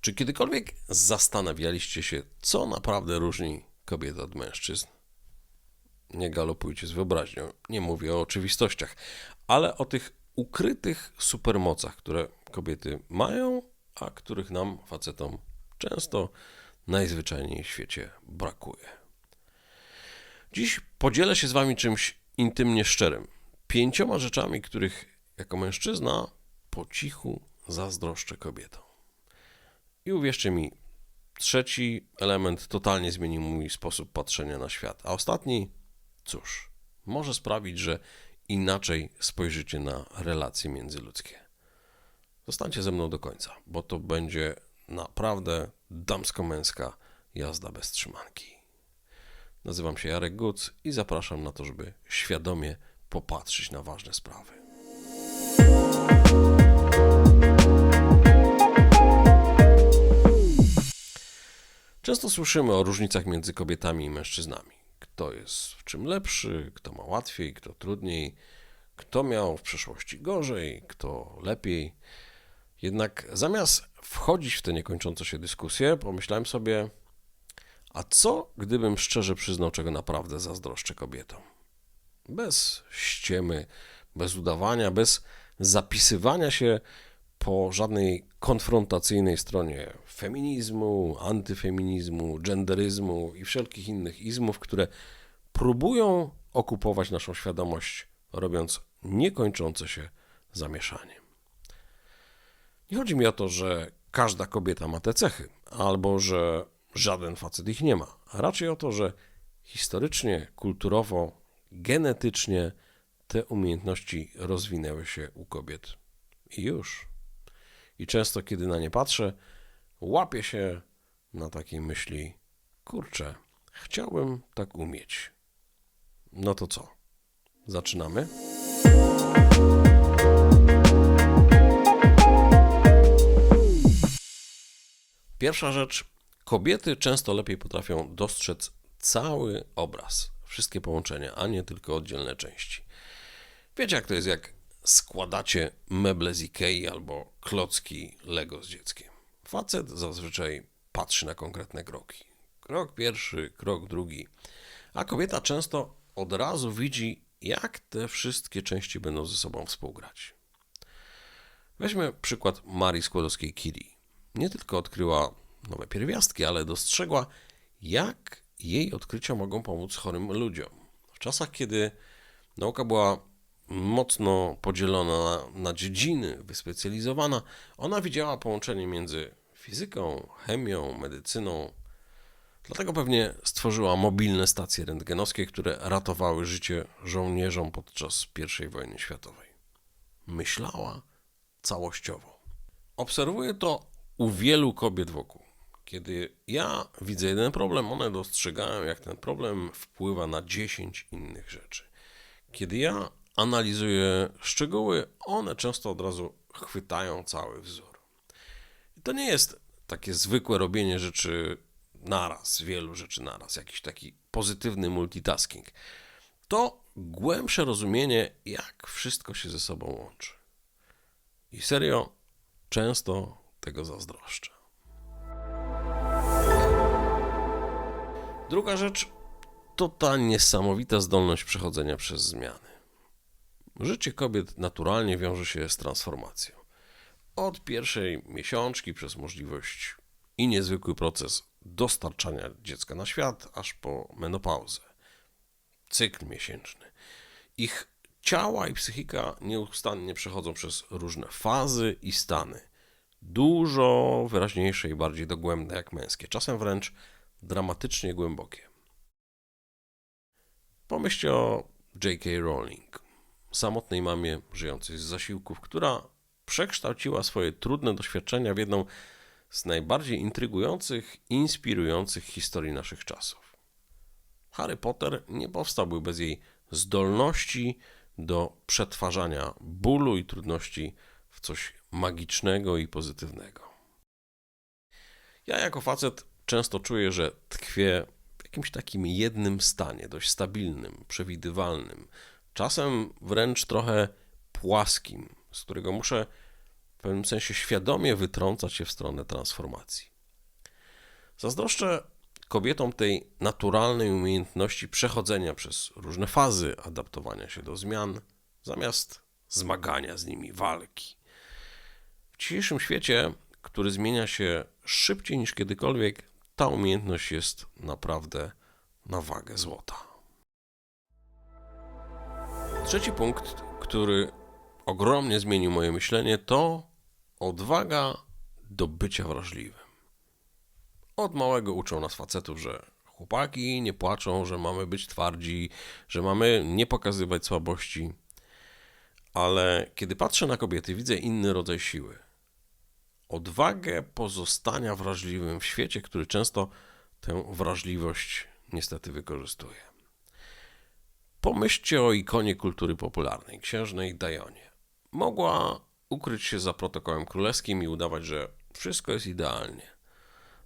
Czy kiedykolwiek zastanawialiście się, co naprawdę różni kobiety od mężczyzn? Nie galopujcie z wyobraźnią, nie mówię o oczywistościach, ale o tych ukrytych supermocach, które kobiety mają, a których nam, facetom, często najzwyczajniej w świecie brakuje. Dziś podzielę się z Wami czymś intymnie szczerym. Pięcioma rzeczami, których jako mężczyzna po cichu zazdroszczę kobietom. I uwierzcie mi, trzeci element totalnie zmienił mój sposób patrzenia na świat, a ostatni, cóż, może sprawić, że inaczej spojrzycie na relacje międzyludzkie. Zostańcie ze mną do końca, bo to będzie naprawdę damsko-męska jazda bez trzymanki. Nazywam się Jarek Guc i zapraszam na to, żeby świadomie popatrzeć na ważne sprawy. Często słyszymy o różnicach między kobietami i mężczyznami. Kto jest w czym lepszy, kto ma łatwiej, kto trudniej, kto miał w przeszłości gorzej, kto lepiej. Jednak zamiast wchodzić w te niekończące się dyskusje, pomyślałem sobie, a co gdybym szczerze przyznał, czego naprawdę zazdroszczę kobietom? Bez ściemy, bez udawania, bez zapisywania się po żadnej konfrontacyjnej stronie feminizmu, antyfeminizmu, genderyzmu i wszelkich innych izmów, które próbują okupować naszą świadomość, robiąc niekończące się zamieszanie. Nie chodzi mi o to, że każda kobieta ma te cechy, albo że żaden facet ich nie ma. A raczej o to, że historycznie, kulturowo, genetycznie te umiejętności rozwinęły się u kobiet. I już. I często, kiedy na nie patrzę, łapię się na takiej myśli: kurczę, chciałbym tak umieć. No to co? Zaczynamy? Pierwsza rzecz. Kobiety często lepiej potrafią dostrzec cały obraz, wszystkie połączenia, a nie tylko oddzielne części. Wiecie, jak to jest, jak składacie meble z Ikei albo klocki Lego z dzieckiem. Facet zazwyczaj patrzy na konkretne kroki. Krok pierwszy, krok drugi. A kobieta często od razu widzi, jak te wszystkie części będą ze sobą współgrać. Weźmy przykład Marii Skłodowskiej-Curie. Nie tylko odkryła nowe pierwiastki, ale dostrzegła, jak jej odkrycia mogą pomóc chorym ludziom. W czasach, kiedy nauka była mocno podzielona na, dziedziny, wyspecjalizowana, ona widziała połączenie między fizyką, chemią, medycyną. Dlatego pewnie stworzyła mobilne stacje rentgenowskie, które ratowały życie żołnierzom podczas I wojny światowej. Myślała całościowo. Obserwuję to u wielu kobiet wokół. Kiedy ja widzę jeden problem, one dostrzegają, jak ten problem wpływa na 10 innych rzeczy. Kiedy ja analizuję szczegóły, one często od razu chwytają cały wzór. I to nie jest takie zwykłe robienie rzeczy naraz, wielu rzeczy naraz, jakiś taki pozytywny multitasking. To głębsze rozumienie, jak wszystko się ze sobą łączy. I serio, często tego zazdroszczę. Druga rzecz to ta niesamowita zdolność przechodzenia przez zmiany. Życie kobiet naturalnie wiąże się z transformacją. Od pierwszej miesiączki przez możliwość i niezwykły proces dostarczania dziecka na świat, aż po menopauzę. Cykl miesięczny. Ich ciała i psychika nieustannie przechodzą przez różne fazy i stany. Dużo wyraźniejsze i bardziej dogłębne jak męskie, czasem wręcz dramatycznie głębokie. Pomyślcie o J.K. Rowling, samotnej mamie żyjącej z zasiłków, która przekształciła swoje trudne doświadczenia w jedną z najbardziej intrygujących inspirujących historii naszych czasów. Harry Potter nie powstałby bez jej zdolności do przetwarzania bólu i trudności w coś magicznego i pozytywnego. Ja jako facet często czuję, że tkwię w jakimś takim jednym stanie, dość stabilnym, przewidywalnym, czasem wręcz trochę płaskim, z którego muszę pewnym sensie świadomie wytrącać się w stronę transformacji. Zazdroszczę kobietom tej naturalnej umiejętności przechodzenia przez różne fazy, adaptowania się do zmian, zamiast zmagania z nimi, walki. W dzisiejszym świecie, który zmienia się szybciej niż kiedykolwiek, ta umiejętność jest naprawdę na wagę złota. Trzeci punkt, który ogromnie zmienił moje myślenie, to odwaga do bycia wrażliwym. Od małego uczą nas facetów, że chłopaki nie płaczą, że mamy być twardzi, że mamy nie pokazywać słabości. Ale kiedy patrzę na kobiety, widzę inny rodzaj siły. Odwagę pozostania wrażliwym w świecie, który często tę wrażliwość niestety wykorzystuje. Pomyślcie o ikonie kultury popularnej, księżnej Dajonie. Mogła ukryć się za protokołem królewskim i udawać, że wszystko jest idealnie.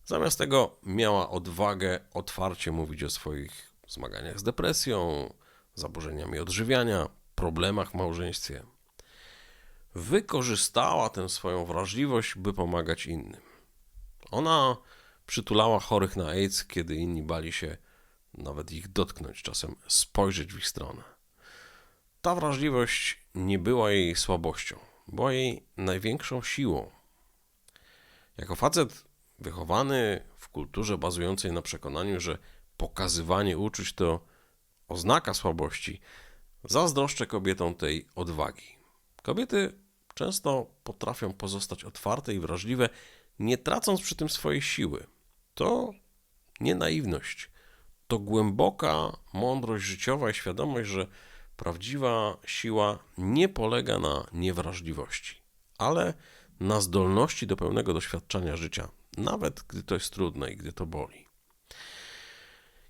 Zamiast tego miała odwagę otwarcie mówić o swoich zmaganiach z depresją, zaburzeniami odżywiania, problemach w małżeństwie. Wykorzystała tę swoją wrażliwość, by pomagać innym. Ona przytulała chorych na AIDS, kiedy inni bali się nawet ich dotknąć, czasem spojrzeć w ich stronę. Ta wrażliwość nie była jej słabością, była jej największą siłą. Jako facet wychowany w kulturze bazującej na przekonaniu, że pokazywanie uczuć to oznaka słabości, zazdroszczę kobietom tej odwagi. Kobiety często potrafią pozostać otwarte i wrażliwe, nie tracąc przy tym swojej siły. To nie naiwność, to głęboka mądrość życiowa i świadomość, że prawdziwa siła nie polega na niewrażliwości, ale na zdolności do pełnego doświadczenia życia, nawet gdy to jest trudne i gdy to boli.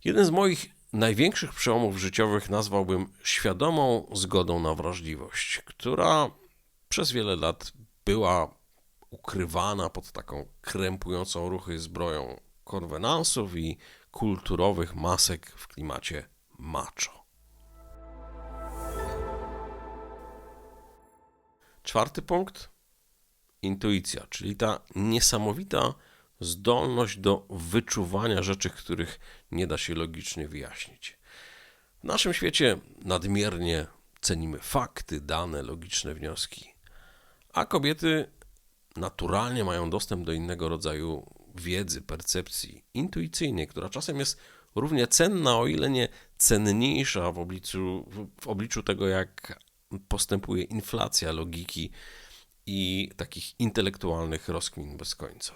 Jeden z moich największych przełomów życiowych nazwałbym świadomą zgodą na wrażliwość, która przez wiele lat była ukrywana pod taką krępującą ruchy zbroją konwenansów i kulturowych masek w klimacie macho. Czwarty punkt intuicja, czyli ta niesamowita zdolność do wyczuwania rzeczy, których nie da się logicznie wyjaśnić. W naszym świecie nadmiernie cenimy fakty, dane, logiczne wnioski, a kobiety naturalnie mają dostęp do innego rodzaju wiedzy, percepcji intuicyjnej, która czasem jest równie cenna, o ile nie cenniejsza w obliczu, w obliczu tego, jak postępuje inflacja logiki i takich intelektualnych rozkmin bez końca.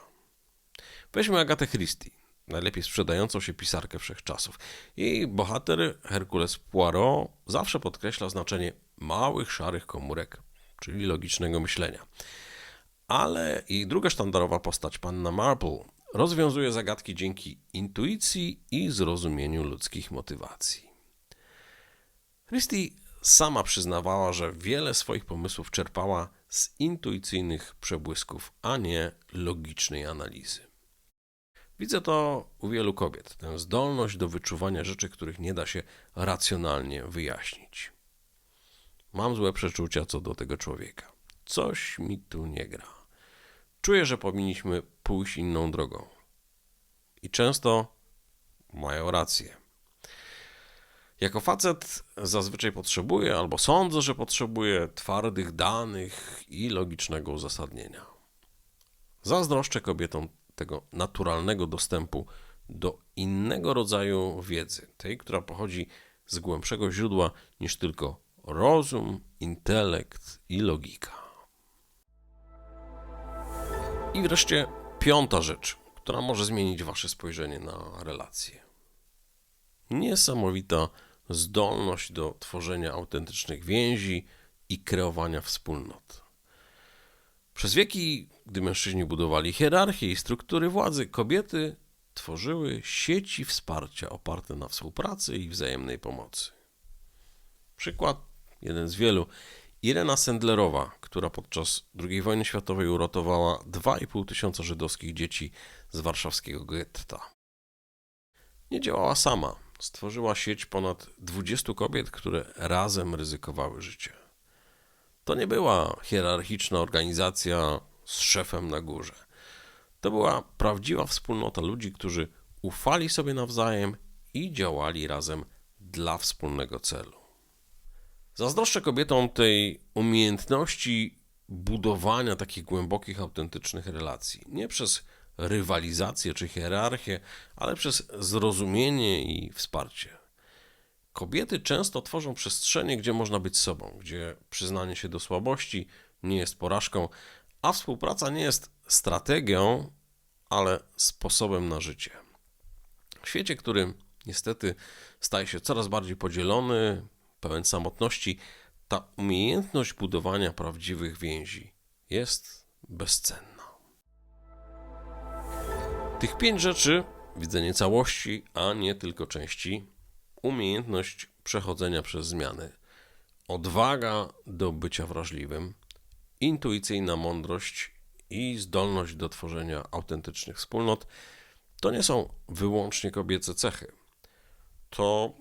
Weźmy Agatę Christie, najlepiej sprzedającą się pisarkę wszechczasów. Jej bohater Herkules Poirot zawsze podkreśla znaczenie małych, szarych komórek, czyli logicznego myślenia. Ale jej druga sztandarowa postać, panna Marple, rozwiązuje zagadki dzięki intuicji i zrozumieniu ludzkich motywacji. Christie sama przyznawała, że wiele swoich pomysłów czerpała z intuicyjnych przebłysków, a nie logicznej analizy. Widzę to u wielu kobiet, tę zdolność do wyczuwania rzeczy, których nie da się racjonalnie wyjaśnić. Mam złe przeczucia co do tego człowieka. Coś mi tu nie gra. Czuję, że powinniśmy pójść inną drogą. I często mają rację. Jako facet zazwyczaj potrzebuję, albo sądzę, że potrzebuję twardych danych i logicznego uzasadnienia. Zazdroszczę kobietom tego naturalnego dostępu do innego rodzaju wiedzy, tej, która pochodzi z głębszego źródła niż tylko rozum, intelekt i logika. I wreszcie piąta rzecz, która może zmienić Wasze spojrzenie na relacje. Niesamowita zdolność do tworzenia autentycznych więzi i kreowania wspólnot. Przez wieki, gdy mężczyźni budowali hierarchię i struktury władzy, kobiety tworzyły sieci wsparcia oparte na współpracy i wzajemnej pomocy. Przykład, jeden z wielu. Irena Sendlerowa, która podczas II wojny światowej uratowała 2,5 tysiąca żydowskich dzieci z warszawskiego getta. Nie działała sama stworzyła sieć ponad 20 kobiet, które razem ryzykowały życie. To nie była hierarchiczna organizacja z szefem na górze. To była prawdziwa wspólnota ludzi, którzy ufali sobie nawzajem i działali razem dla wspólnego celu. Zazdroszczę kobietom tej umiejętności budowania takich głębokich, autentycznych relacji. Nie przez rywalizację czy hierarchię, ale przez zrozumienie i wsparcie. Kobiety często tworzą przestrzenie, gdzie można być sobą, gdzie przyznanie się do słabości nie jest porażką, a współpraca nie jest strategią, ale sposobem na życie. W świecie, który niestety staje się coraz bardziej podzielony, pełen samotności, ta umiejętność budowania prawdziwych więzi jest bezcenna. Tych pięć rzeczy widzenie całości, a nie tylko części, umiejętność przechodzenia przez zmiany, odwaga do bycia wrażliwym, intuicyjna mądrość i zdolność do tworzenia autentycznych wspólnot to nie są wyłącznie kobiece cechy. To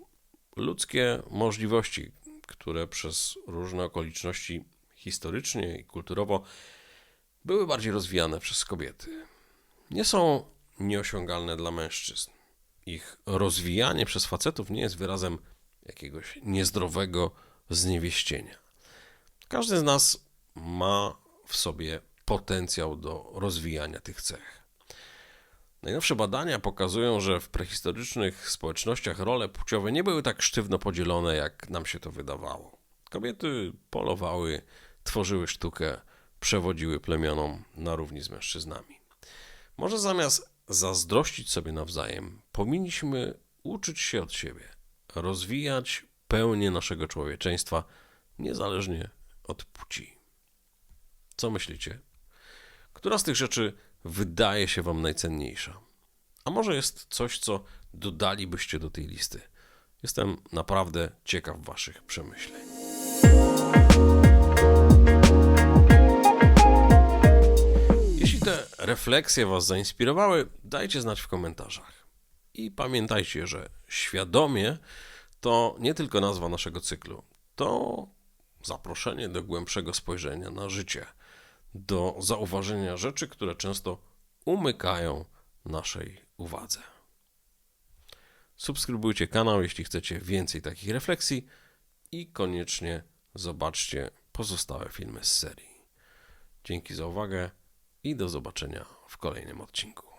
ludzkie możliwości, które przez różne okoliczności historycznie i kulturowo były bardziej rozwijane przez kobiety. Nie są nieosiągalne dla mężczyzn. Ich rozwijanie przez facetów nie jest wyrazem jakiegoś niezdrowego zniewieścienia. Każdy z nas ma w sobie potencjał do rozwijania tych cech. Najnowsze badania pokazują, że w prehistorycznych społecznościach role płciowe nie były tak sztywno podzielone, jak nam się to wydawało. Kobiety polowały, tworzyły sztukę, przewodziły plemionom na równi z mężczyznami. Może zamiast zazdrościć sobie nawzajem, powinniśmy uczyć się od siebie, rozwijać pełnię naszego człowieczeństwa, niezależnie od płci. Co myślicie? Która z tych rzeczy wydaje się Wam najcenniejsza? A może jest coś, co dodalibyście do tej listy? Jestem naprawdę ciekaw Waszych przemyśleń. Jeśli te refleksje Was zainspirowały, dajcie znać w komentarzach. I pamiętajcie, że świadomie to nie tylko nazwa naszego cyklu, to zaproszenie do głębszego spojrzenia na życie, do zauważenia rzeczy, które często umykają naszej uwadze. Subskrybujcie kanał, jeśli chcecie więcej takich refleksji i koniecznie zobaczcie pozostałe filmy z serii. Dzięki za uwagę i do zobaczenia w kolejnym odcinku.